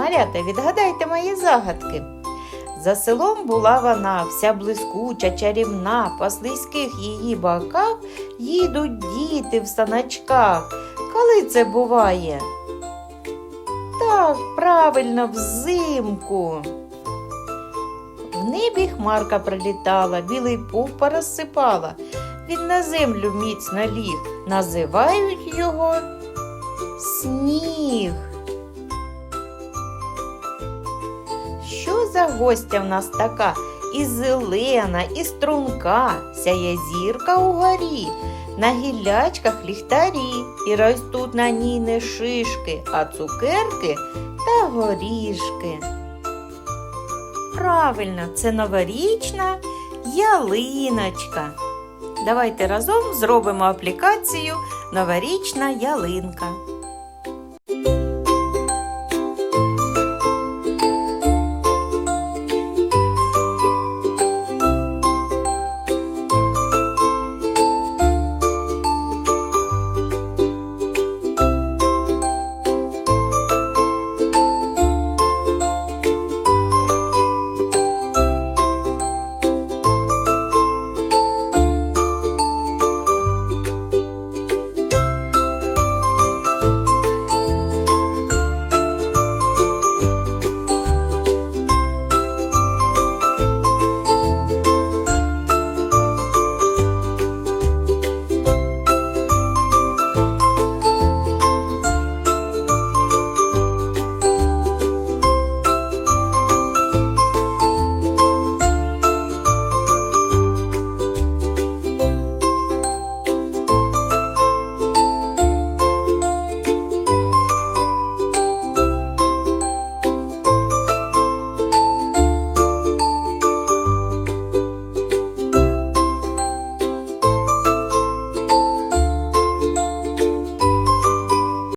Малята, відгадайте мої загадки. За селом була вона, вся блискуча, чарівна, по слизьких її боках їдуть діти в саначках. Коли це буває? Так, правильно, взимку. В небі хмарка прилітала, білий пух порозсипала. Він на землю міцно ліг. Називають його сніг. За гостя в нас така? І зелена, і струнка, сяє зірка угорі, на гіллячках ліхтарі, і ростуть на ній не шишки, а цукерки та горішки. Правильно, це новорічна ялиночка. Давайте разом зробимо аплікацію Новорічна ялинка.